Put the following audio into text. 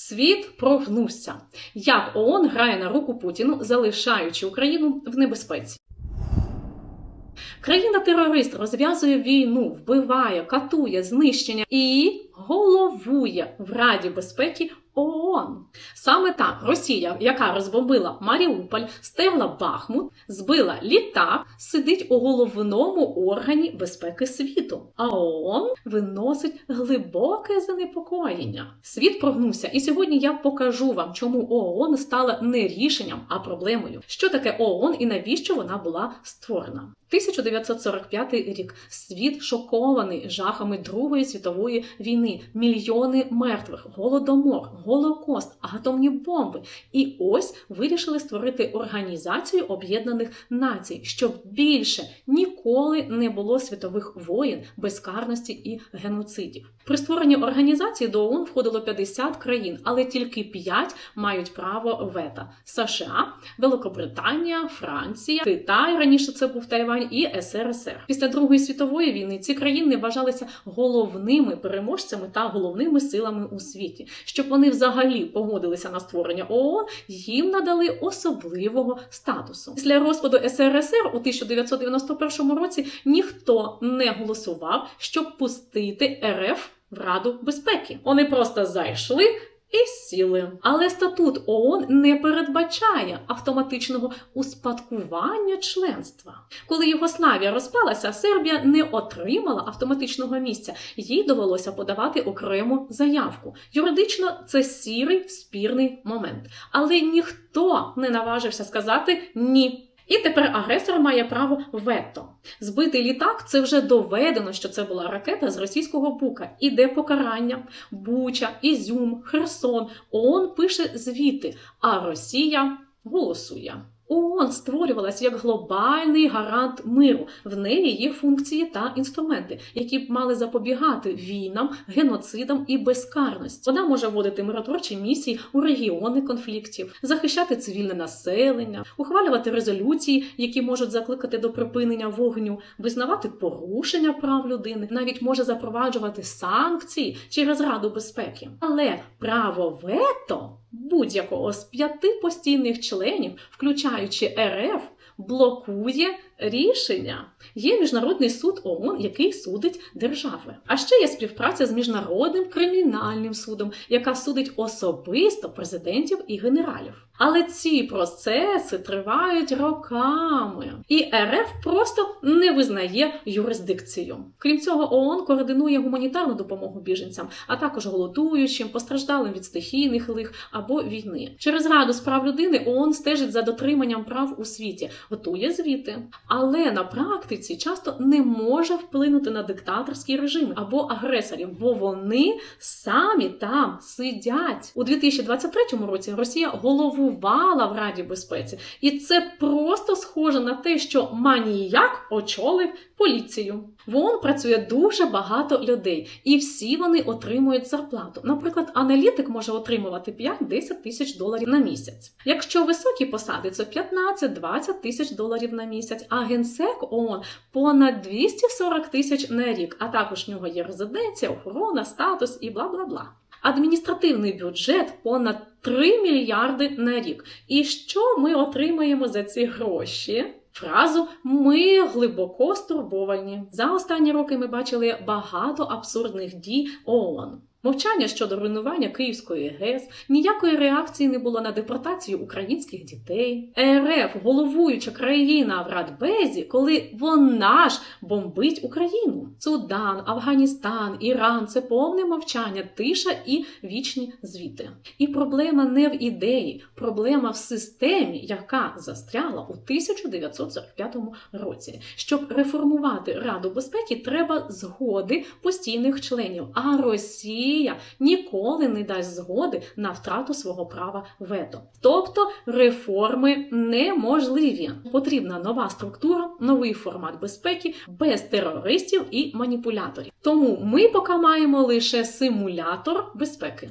Світ прогнувся. Як ООН грає на руку Путіну, залишаючи Україну в небезпеці. Країна-терорист розв'язує війну, вбиває, катує, знищення і головує в Раді безпеки ООН. Саме так Росія, яка розбомбила Маріуполь, стерла Бахмут, збила літак, сидить у головному органі безпеки світу. А ООН виносить глибоке занепокоєння. Світ прогнувся, і сьогодні я покажу вам, чому ООН стала не рішенням, а проблемою. Що таке ООН і навіщо вона була створена? 1945 рік світ шокований жахами Другої світової війни, мільйони мертвих, голодомор, голокост, атомні бомби. І ось вирішили створити організацію Об'єднаних Націй, щоб більше ніколи не було світових воєн, безкарності і геноцидів. При створенні організації до ООН входило 50 країн, але тільки 5 мають право вета: США, Великобританія, Франція, Китай раніше це був Тайвань і СРСР. Після Другої світової війни ці країни вважалися головними переможцями та головними силами у світі. Щоб вони взагалі погодилися на створення ООН, їм надали особливого статусу. Після розпаду СРСР у 1991 році ніхто не голосував, щоб пустити РФ в Раду безпеки. Вони просто зайшли. І сіли. Але статут ООН не передбачає автоматичного успадкування членства. Коли Югославія розпалася, Сербія не отримала автоматичного місця. Їй довелося подавати окрему заявку. Юридично це сірий спірний момент. Але ніхто не наважився сказати ні. І тепер агресор має право вето. Збитий літак це вже доведено, що це була ракета з російського бука. Іде покарання. Буча, Ізюм, Херсон. ООН пише звіти, а Росія голосує. ООН створювалася як глобальний гарант миру. В неї є функції та інструменти, які б мали запобігати війнам, геноцидам і безкарності. Вона може вводити миротворчі місії у регіони конфліктів, захищати цивільне населення, ухвалювати резолюції, які можуть закликати до припинення вогню, визнавати порушення прав людини, навіть може запроваджувати санкції через Раду безпеки. Але право вето будь-якого з п'яти постійних членів, включаючи РФ, блокує рішення. Є міжнародний суд ООН, який судить держави. А ще є співпраця з міжнародним кримінальним судом, яка судить особисто президентів і генералів. Але ці процеси тривають роками, і РФ просто не визнає юрисдикцію. Крім цього, ООН координує гуманітарну допомогу біженцям, а також голодуючим, постраждалим від стихійних лих або війни. Через Раду з прав людини ООН стежить за дотриманням прав у світі, готує звіти, але на практиці часто не може вплинути на диктаторські режими або агресорів, бо вони самі там сидять у 2023 році. Росія головувала в Раді безпеці, і це просто схоже на те, що маніяк очолив поліцію. В ООН працює дуже багато людей, і всі вони отримують зарплату. Наприклад, аналітик може отримувати 5-10 тисяч доларів на місяць. Якщо високі посади, це 15-20 тисяч доларів на місяць. А генсек ООН понад 240 тисяч на рік. А також в нього є резиденція, охорона, статус і бла бла бла. Адміністративний бюджет понад 3 мільярди на рік. І що ми отримаємо за ці гроші? Фразу ми глибоко стурбовані. За останні роки ми бачили багато абсурдних дій ООН. Мовчання щодо руйнування Київської ГЕС, ніякої реакції не було на депортацію українських дітей. РФ головуюча країна в Радбезі, коли вона ж бомбить Україну. Судан, Афганістан, Іран це повне мовчання, тиша і вічні звіти. І проблема не в ідеї, проблема в системі, яка застряла у 1945 році. Щоб реформувати Раду безпеки, треба згоди постійних членів. А Росія ніколи не дасть згоди на втрату свого права вето. Тобто реформи неможливі. Потрібна нова структура, новий формат безпеки без терористів і маніпуляторів. Тому ми поки маємо лише симулятор безпеки.